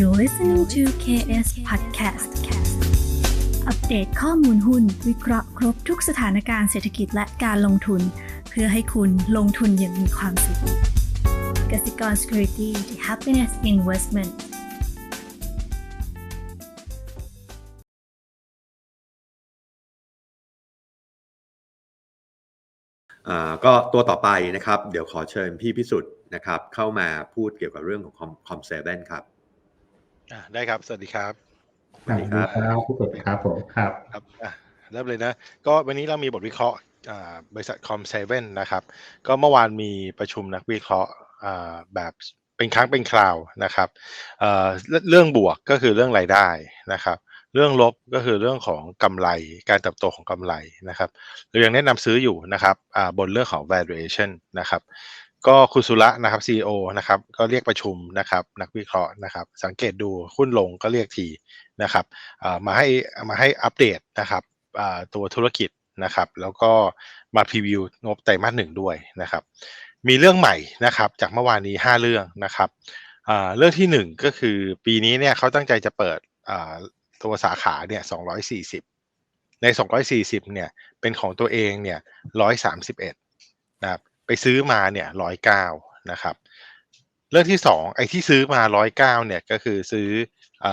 You're listening to KS Podcast อัปเดตข้อมูลหุ้น วิเคราะห์ครบทุกสถานการณ์เศรษฐกิจและการลงทุน เพื่อให้คุณลงทุนอย่างมีความสุขกสิกร Security the Happiness Investment อ่าก็ตัวต่อไปนะครับ เดี๋ยวขอเชิญพี่พิสุทธิ์นะครับ เข้ามาพูดเกี่ยวกับเรื่องของคอมเซเว่นครับ อะได้ครับ สวัสดีครับสวัสดีครับครับพี่สุดครับผมครับครับอะเริ่มเลยนะ ก็วันนี้เรามีบทวิเคราะห์อ่าบริษัทคอมเซเว่นนะครับ ก็เมื่อวานมีประชุมนักวิเคราะห์อ่าแบบเป็นครั้งเป็นคราวนะครับเอ่อเรื่องเรื่องบวกก็คือเรื่องรายได้นะครับ เรื่องลบก็คือเรื่องของกำไรการเติบโตของกำไรนะครับเรายังแนะนำซื้ออยู่นะครับอ่าบนเรื่องของ valuation นะครับ ก็คุณสุระนะครับ CEO นะครับก็เรียกประชุมนะครับนักวิเคราะห์นะครับ สังเกตดูหุ้นลงก็เรียกทีนะครับมาให้มาให้อัปเดตนะครับตัวธุรกิจนะครับ แล้วก็มาพรีวิวงบไตรมาสหนึ่งด้วยนะครับ มีเรื่องใหม่นะครับ จากเมื่อวานนี้ 5 เรื่องนะครับเรื่องที่หนึ่งก็คือปีนี้เนี่ยเขาตั้งใจจะเปิดตัวสาขาเนี่ย240 ใน 240เนี่ยเป็นของตัวเองเนี่ย131นะครับ ไปซื้อมาเนี่ย109นะครับ เรื่องที่สองไอ้ที่ซื้อมา109เก้าเนี่ยก็คือซื้ออ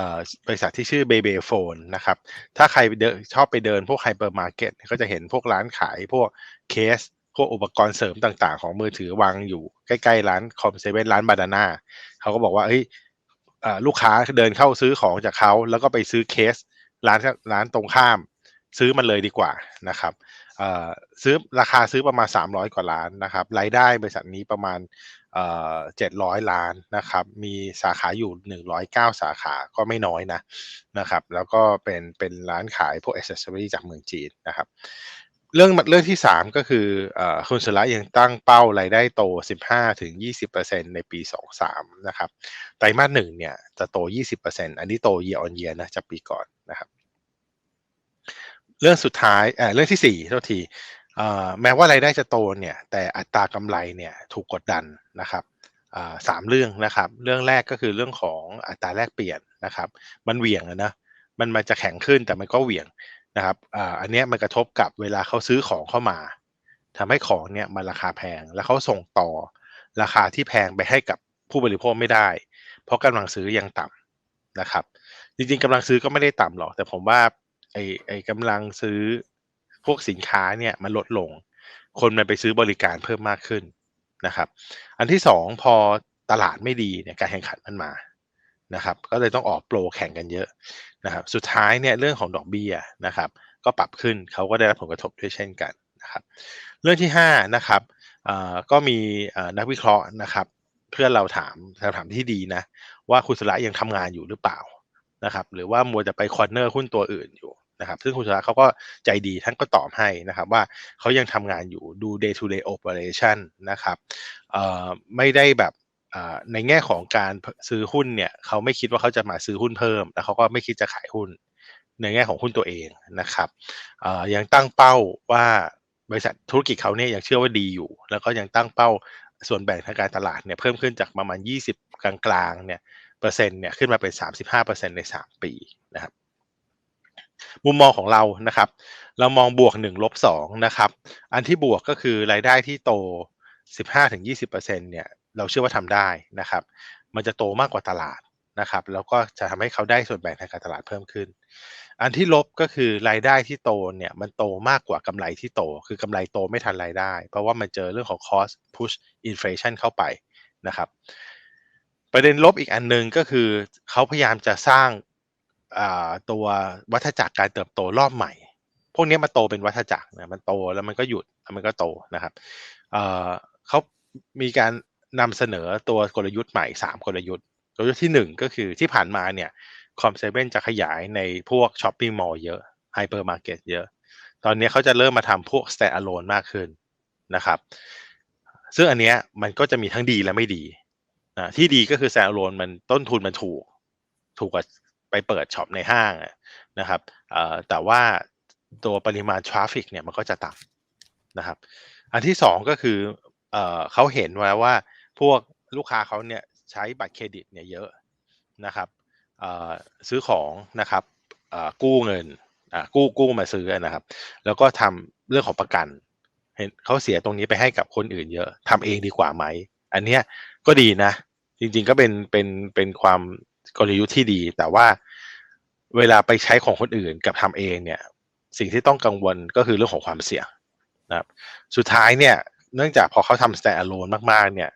บริษัทที่ชื่อเบเบโฟนนะครับ ถ้าใครเดินชอบไปเดินพวกไฮเปอร์มาร์เก็ตก็จะเห็นพวกร้านขายพวกเคส พวกอุปกรณ์เสริมต่างๆ ของมือถือวางอยู่ใกล้ๆร้านคอมเซเว่นร้านบานาน่าเขาก็บอกว่าเฮ้ยลูกค้าเดินเข้าซื้อของจากเขาแล้วก็ไปซื้อเคส ร้านร้านตรงข้าม ซื้อมันเลยดีกว่านะครับ ซื้อราคาซื้อประมาณ 300 กว่าล้านนะครับรายได้บริษัทนี้ประมาณเอ่อ700ล้านนะครับ มีสาขาอยู่ 109 สาขาก็ไม่น้อยนะนะครับ แล้วก็เป็นเป็นร้านขายพวกอ c เซสซอรีจากเมืองจีนนะครับ เรื่องเรื่องที่ 3 ก็คืออคุณสุระยังตั้งเป้ารายได้โต 15-20%ในปี 23 นะครับ ไตรมาสหนึ่งเนี่ยจะโต 20%อันนี้โต year on year นะจากปีก่อนนะครับ เรื่องสุดท้ายเอ่อเรื่องที่สี่เท่าทีอ่อแม้ว่ารายได้จะโตเนี่ยแต่อัตรากำไรเนี่ยถูกกดดันนะครับอ่าสามเรื่องนะครับ เรื่องแรกก็คือเรื่องของอัตราแลกเปลี่ยนนะครับ มันเหวี่ยงนะมันมันจะแข็งขึ้นแต่มันก็เหวี่ยงนะครับอ่าอันนี้มันกระทบกับเวลาเขาซื้อของเข้ามาทำให้ของเนี่ยมันราคาแพงแล้วเขาส่งต่อราคาที่แพงไปให้กับผู้บริโภคไม่ได้ เพราะกำลังซื้อยังต่ำนะครับ จริงๆกำลังซื้อก็ไม่ได้ต่ำหรอก แต่ผมว่า ไอ้ไอ้กำลังซื้อพวกสินค้าเนี่ยมันลดลง คนมันไปซื้อบริการเพิ่มมากขึ้นนะครับ อันที่สองพอตลาดไม่ดีเนี่ยการแข่งขันมันมานะครับ ก็เลยต้องออกโปรแข่งกันเยอะนะครับ สุดท้ายเนี่ยเรื่องของดอกเบี้ยนะครับ ก็ปรับขึ้นเขาก็ได้รับผลกระทบด้วยเช่นกันนะครับ เรื่องที่ห้านะครับก็มีนักวิเคราะห์นะครับ เพื่อนเราถามคำถามที่ดีนะ ว่าคุณสุระยังทำงานอยู่หรือเปล่านะครับ หรือว่ามัวจะไปคอร์เนอร์หุ้นตัวอื่นอยู่ นะครับซึ่งคุณสุระเขาก็ใจดีท่านก็ตอบให้นะครับว่าเขายังทำงานอยู่ดู day to day operation นะครับไม่ได้แบบในแง่ของการซื้อหุ้นเนี่ยเขาไม่คิดว่าเขาจะมาซื้อหุ้นเพิ่ม แล้วเขาก็ไม่คิดจะขายหุ้นในแง่ของหุ้นตัวเองนะครับยังตั้งเป้าว่าบริษัทธุรกิจเขาเนี่ยยังเชื่อว่าดีอยู่ แล้วก็ยังตั้งเป้าส่วนแบ่งทางการตลาดเนี่ยเพิ่มขึ้นจากประมาณ 20 กลางๆเนี่ยเปอร์เซ็นต์เนี่ยขึ้นมาเป็น 35%ใน 3 ปีนะครับ มุมมองของเรานะครับ เรามองบวก1ลบ2นะครับ อันที่บวกก็คือรายได้ที่โต 15-20%เนี่ย เราเชื่อว่าทำได้นะครับ มันจะโตมากกว่าตลาดนะครับ แล้วก็จะทำให้เขาได้ส่วนแบ่งทางการตลาดเพิ่มขึ้น อันที่ลบก็คือรายได้ที่โตเนี่ย มันโตมากกว่ากำไรที่โต คือกำไรโตไม่ทันรายได้ เพราะว่ามันเจอเรื่องของ cost push inflation เข้าไปนะครับ ประเด็นลบอีกอันหนึงก็คือเขาพยายามจะสร้าง ตัววัฏจักรการเติบโตรอบใหม่ พวกนี้มันโตเป็นวัฏจักรนะมันโตแล้วมันก็หยุดแล้วมันก็โตนะครับเขามีการนำเสนอตัวกลยุทธ์ใหม่ 3 กลยุทธ์ กลยุทธ์ที่ 1 ก็คือที่ผ่านมาเนี่ยคอมเซเว่นจะขยายในพวกช้อปปิ้งมอลล์เยอะไฮเปอร์มาร์เก็ตเยอะ ตอนนี้เขาจะเริ่มมาทำพวก stand alone มากขึ้นนะครับ ซึ่งอันเนี้ยมันก็จะมีทั้งดีและไม่ดีนะที่ดีก็คือ stand alone มันต้นทุนมันถูก ถูกกว่า ไปเปิดช็อปในห้างนะครับแต่ว่าตัวปริมาณทราฟิกเนี่ยมันก็จะต่ำนะครับ อันที่สองก็คือเขาเห็นว่าว่าพวกลูกค้าเขาเนี่ยใช้บัตรเครดิตเนี่ยเยอะนะครับซื้อของนะครับกู้เงินกู้กู้มาซื้อนะครับ แล้วก็ทำเรื่องของประกันเห็นเขาเสียตรงนี้ไปให้กับคนอื่นเยอะทำเองดีกว่าไหม อันเนี้ยก็ดีนะ จริงๆก็เป็นเป็นเป็นความ กลยุทธ์ที่ดี แต่ว่าเวลาไปใช้ของคนอื่นกับทำเองเนี่ย สิ่งที่ต้องกังวลก็คือเรื่องของความเสี่ยงนะครับ สุดท้ายเนี่ย เนื่องจากพอเขาทำ stand alone มากๆ เนี่ย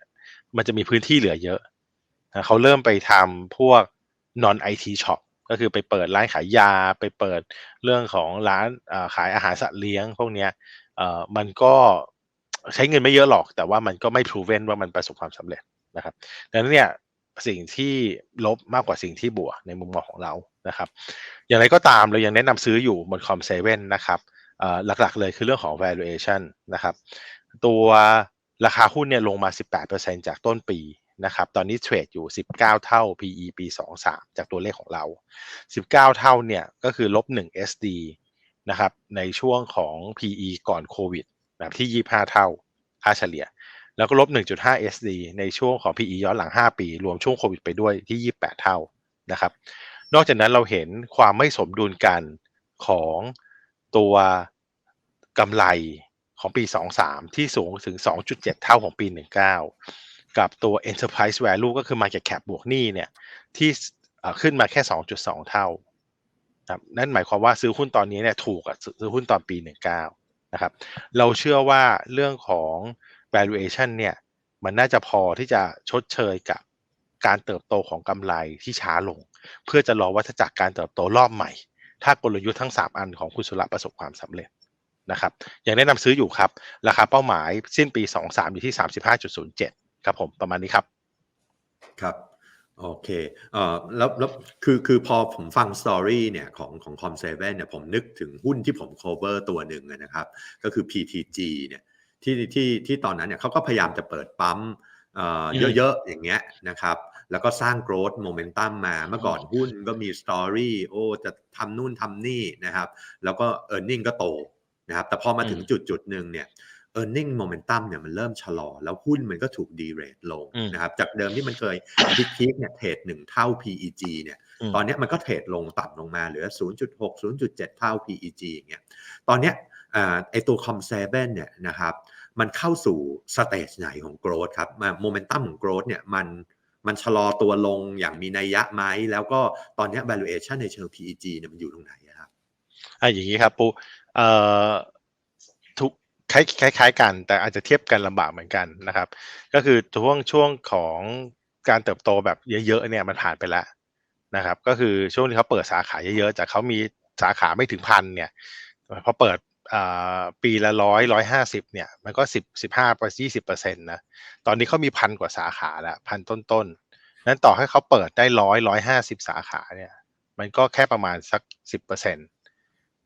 มันจะมีพื้นที่เหลือเยอะนะเขาเริ่มไปทำพวก non IT shop ก็คือไปเปิดร้านขายยาไปเปิดเรื่องของร้านขายอาหารสัตว์เลี้ยง พวกเนี้ยมันก็ใช้เงินไม่เยอะหรอก แต่ว่ามันก็ไม่ proven ว่ามันประสบความสำเร็จนะครับดังนั้นเนี่ย สิ่งที่ลบมากกว่าสิ่งที่บวกในมุมมองของเรานะครับ อย่างไรก็ตามเรายังแนะนำซื้ออยู่บนคอมเซเว่นนะครับหลักๆเลยคือเรื่องของ valuation นะครับ ตัวราคาหุ้นเนี่ยลงมา 18%จากต้นปีนะครับ ตอนนี้เทรดอยู่ 19 เท่า PE ปี 23 จากตัวเลขของเรา 19 เท่าเนี่ยก็คือลบ 1 SD นะครับ ในช่วงของ PE ก่อนโควิดแบบที่ 25 เท่าค่าเฉลี่ย แล้วก็ลบ 1.5 SD ในช่วงของ PE ย้อนหลัง 5 ปี รวมช่วงโควิดไปด้วยที่ 28 เท่านะครับ นอกจากนั้นเราเห็นความไม่สมดุลกันของตัวกำไรของปี 23 ที่สูงถึง 2.7 เท่าของปี 19 กับตัว enterprise value ก็คือ market cap บวกหนี้เนี่ยที่ขึ้นมาแค่ 2.2 เท่านะครับนั่นหมายความว่าซื้อหุ้นตอนนี้เนี่ยถูกกับซื้อหุ้นตอนปี 19 นะครับ เราเชื่อว่าเรื่องของ valuation เนี่ยมันน่าจะพอที่จะชดเชยกับการเติบโตของกำไรที่ช้าลง เพื่อจะรอวัฏจักรการเติบโตรอบใหม่ ถ้ากลยุทธ์ทั้ง 3 อันของคุณสุระประสบความสำเร็จนะครับยังแนะนำซื้ออยู่ครับ ราคาเป้าหมายสิ้นปี 23 อยู่ที่ 35.07 ครับผมประมาณนี้ครับ ครับโอเคเอ่อแล้วแล้วคือคือพอผมฟังสตอรี่เนี่ยของของคอมเซเว่นเนี่ยผมนึกถึงหุ้นที่ผม cover ตัวหนึ่งนะครับ ก็คือ PTG เนี่ย ที่ที่ที่ตอนนั้นเนี่ยเขาก็พยายามจะเปิดปั๊มเอ่ออืมเยอะๆอย่างเงี้ยนะครับแล้วก็สร้าง growth momentum มาเมื่อก่อนหุ้นก็มีสตอรี่โอ้จะทำนู่นทำนี่นะครับแล้วก็ e a r n i n g ก็โตนะครับแต่พอมาถึงอืมจุดจุดหนึ่งเนี่ย e a r n i n g momentum เนี่ยมันเริ่มชะลอ แล้วหุ้นมันก็ถูกดีเรทลงอืมนะครับจากเดิมที่มันเคยพีคๆเนี่ยเทรดหนึ่งเท่า PEG เนี่ยอืมตอนเนี้ยมันก็เทรดลงต่ำลงมาเหลือ 0.6 0.7 เท่า PEG อย่างเงี้ยตอนเนี้ยอ่าไอตัว Com 7เนี่ยนะครับ มันเข้าสู่สเตจไหนของ growth ครับโมเมนตัมของ growth เนี่ยมันมันชะลอตัวลงอย่างมีนัยยะไหมแล้วก็ตอนนี้ valuation ในเชิง PEG เนี่ยมันอยู่ตรงไหนอะครับอะอย่างนี้ครับปูเอ่อทุกคล้ายคล้ายกัน แต่อาจจะเทียบกันลำบากเหมือนกันนะครับ ก็คือช่วงช่วงของการเติบโตแบบเยอะๆเนี่ยมันผ่านไปแล้วนะครับ ก็คือช่วงที่เขาเปิดสาขาเยอะๆจากเขามีสาขาไม่ถึงพันเนี่ยพอเปิด ปีละร้อยร้อยห้าสิบเนี่ย มันก็สิบสิบห้าไปยี่สิบเปอร์เซ็นต์นะตอนนี้เขามีพันกว่าสาขาแล้วพันต้นๆนั้นต่อให้เขาเปิดได้ร้อยร้อยห้าสิบสาขาเนี่ย มันก็แค่ประมาณสักสิบเปอร์เซ็นต์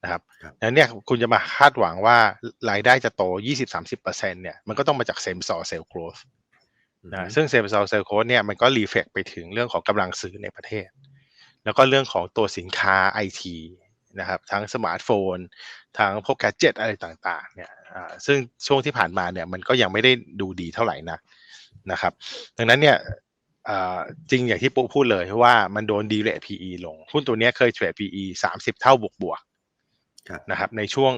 นะครับครับนั้นเนี่ยคุณจะมาคาดหวังว่ารายได้จะโต20-30%เนี่ยมันก็ต้องมาจาก same store sales growth นะซึ่ง same store sales growth เนี่ยมันก็รีเฟกไปถึงเรื่องของกำลังซื้อในประเทศ แล้วก็เรื่องของตัวสินค้า IT นะครับทั้งสมาร์ทโฟน ทั้งพวกแกจ g e t อะไรต่างๆเนี่ยอ่าซึ่งช่วงที่ผ่านมาเนี่ยมันก็ยังไม่ได้ดูดีเท่าไหร่นักนะครับ ดังนั้นเนี่ยอ่าจริงอย่างที่ปุ๊พูดเลยว่ามันโดนดีเลท PE ลง หุ้นตัวเนี้ยเคยเทรด PE 30 เท่าบวกบวกๆครับนะครับในช่วง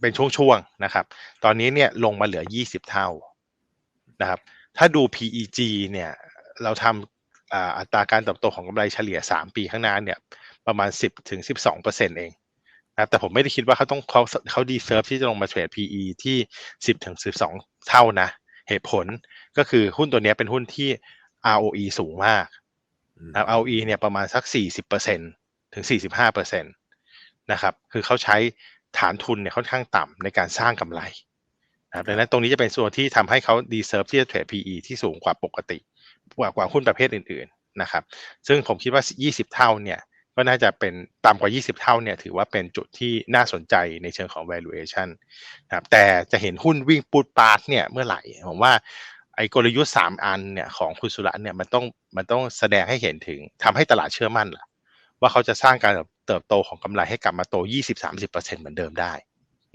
เป็นช่วงๆนะครับ ตอนนี้เนี่ยลงมาเหลือ 20 เท่านะครับถ้าดู PEG เนี่ยเราทำอ่าอัตราการเติบโตของกำไรเฉลี่ย 3 ปีข้างหน้าเนี่ย ประมาณ 10ถึง12เปอร์เซ็นต์เองนะครับแต่ผมไม่ได้คิดว่าเขาต้องเขาเขาดีเซิร์ฟที่จะลงมาเทรด PE ที่ 10ถึง12 เท่านะ เหตุผลก็คือหุ้นตัวเนี้ยเป็นหุ้นที่ ROE สูงมากอืมนะครับ ROE เนี่ยประมาณสัก 40%ถึง 45%นะครับคือเขาใช้ฐานทุนเนี่ยค่อนข้างต่ำในการสร้างกำไรนะครับดังนั้นตรงนี้จะเป็นส่วนที่ทำให้เขาดีเซิร์ฟที่จะเทรด PE ที่สูงกว่าปกติ กว่ากว่าหุ้นประเภทอื่น ๆนะครับ ซึ่งผมคิดว่า 20 เท่าเนี่ย ก็น่าจะเป็นต่ำกว่า 20 เท่าเนี่ยถือว่าเป็นจุดที่น่าสนใจในเชิงของ valuation นะครับแต่จะเห็นหุ้นวิ่งปูดปาดเนี่ยเมื่อไหร่ผมว่าไอ้กลยุทธ์สามอันเนี่ยของคุณสุรัตน์เนี่ยมันต้องมันต้องแสดงให้เห็นถึงทำให้ตลาดเชื่อมั่นล่ะ ว่าเขาจะสร้างการเติบโตของกำไรให้กลับมาโต 20-30%เหมือนเดิมได้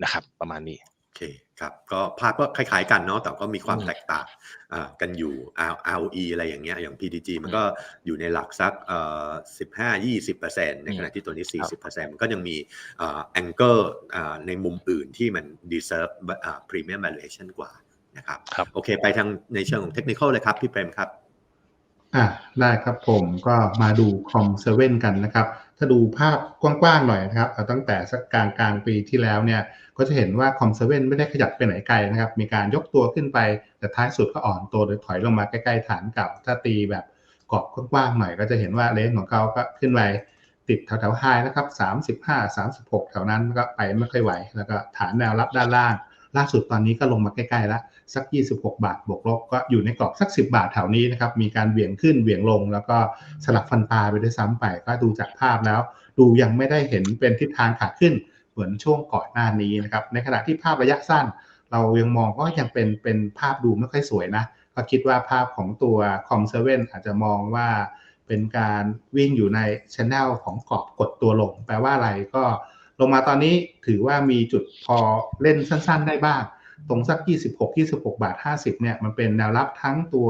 นะครับ ประมาณนี้โอเค ครับก็ภาพก็คล้ายๆกันเนาะแต่ก็มีความอืมแตกต่างอ่ากันอยู่ R ROE อะไรอย่างเงี้ยอย่าง PDG มันก็อยู่ในหลักสักเอ่อ15-20%ในขณะที่ตัวนี้40%มันก็ยังมีอ่า angle อ่าในมุมอื่นที่มัน deserve อ่า premium valuation กว่านะครับครับโอเค ไปทางในเชิงของเทคนิคเลยครับ พี่เปรมครับ อะได้ครับผมก็มาดูคอมเซเว่นกันนะครับ ถ้าดูภาพกว้างๆหน่อยนะครับเอาตั้งแต่สักกลางกลางปีที่แล้วเนี่ยก็จะเห็นว่าคอมเซเว่นไม่ได้ขยับไปไหนไกลนะครับ มีการยกตัวขึ้นไป แต่ท้ายสุดก็อ่อนตัวโดยถอยลงมาใกล้ๆฐานเก่า ถ้าตีแบบกรอบกว้างๆหน่อยก็จะเห็นว่าเลนของเขาก็ขึ้นไปติดแถวๆไฮนะครับ 35 36 แถวนั้นก็ไปไม่ค่อยไหว แล้วก็ฐานแนวรับด้านล่าง ล่าสุดตอนนี้ก็ลงมาใกล้ๆแล้วสัก 26 บาทบวกลบก็อยู่ในกรอบสัก 10 บาทแถวนี้นะครับมีการเบี่ยงขึ้นเบี่ยงลง แล้วก็สลับฟันปลาไปด้วยซ้ำไป ก็ดูจากภาพแล้ว ดูยังไม่ได้เห็นเป็นทิศทางขาขึ้นเหมือนช่วงก่อนหน้านี้นะครับในขณะที่ภาพระยะสั้น เรายังมองก็ยังเป็นเป็นภาพดูไม่ค่อยสวยนะก็คิดว่าภาพของตัวคอมเซเว่นอาจจะมองว่าเป็นการวิ่งอยู่ในช n น l ของกรอบกดตัวลง แปลว่าอะไรก็ ลงมาตอนนี้ถือว่ามีจุดพอเล่นสั้น ๆ ได้บ้าง ตรงสัก 26 26 บาท 50 เนี่ย มันเป็นแนวรับทั้งตัว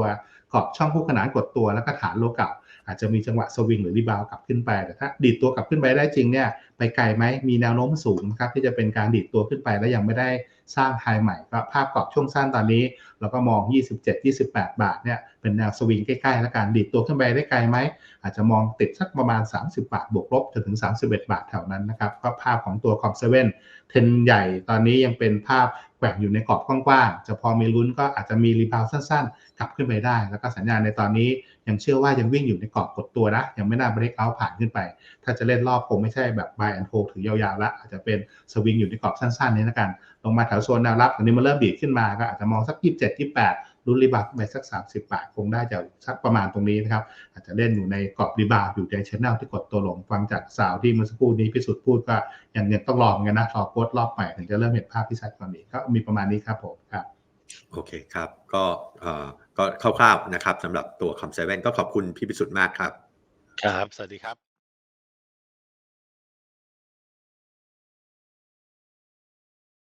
กรอบช่องคู่ขนานกดตัวแล้วก็ฐานโลเก่าอาจจะมีจังหวะสวิงหรือรีบาวกลับขึ้นไปแต่ถ้าดีดตัวกลับขึ้นไปได้จริงเนี่ยไปไกลไหมมีแนวโน้มสูงนะครับที่จะเป็นการดีดตัวขึ้นไปแล้วยังไม่ได้สร้างไฮใหม่ก็ภาพกรอบช่วงสั้นตอนนี้ เราก็มอง 27 28 บาทเนี่ยเป็นแนวสวิงใกล้ๆ แล้วการดีดตัวขึ้นไปได้ไกลไหม อาจจะมองติดสักประมาณ 30 บาท บวกลบจนถึง 31 บาทแถวนั้นนะครับ ก็ภาพของตัวคอมเซเว่นเทนใหญ่ตอนนี้ยังเป็นภาพแกว่งอยู่ในกรอบกว้างๆ จะพอมีลุ้นก็อาจจะมีรีบาวสั้นๆ กลับขึ้นไปได้ แล้วก็สัญญาณในตอนนี้ ยังเชื่อว่ายังวิ่งอยู่ในกรอบกดตัวนะ ยังไม่น่าเบรกเอาผ่านขึ้นไป ถ้าจะเล่นรอบคงไม่ใช่แบบ buy and hold ถือยาวๆละอาจจะเป็นสวิงอยู่ในกรอบสั้นๆนี้ละกัน ลงมาแถวโซนแนวรับอันนี้มันเริ่มดีดขึ้นมาก็อาจจะมองสัก 27 28ลุ้นรีบาวขึ้นไปสัก 30 บาท คงได้จากสักประมาณตรงนี้นะครับ อาจจะเล่นอยู่ในกรอบรีบาวอยู่ในชแนลที่กดตัวลงฟังจากสาวที่เมื่อสักครู่นี้พิสุทธิ์พูดก็ยังยังต้องรอเหมือนกันนะรอโค้ดรอบใหม่ถึงจะเริ่มเห็นภาพที่ชัดกว่านี้ก็มีประมาณนี้ครับผมครับโอเคครับก็ ก็คร่าวๆนะครับสำหรับตัวคอมเซเว่นก็ขอบคุณพี่พิสุทธิ์มากครับ ครับ สวัสดีครับ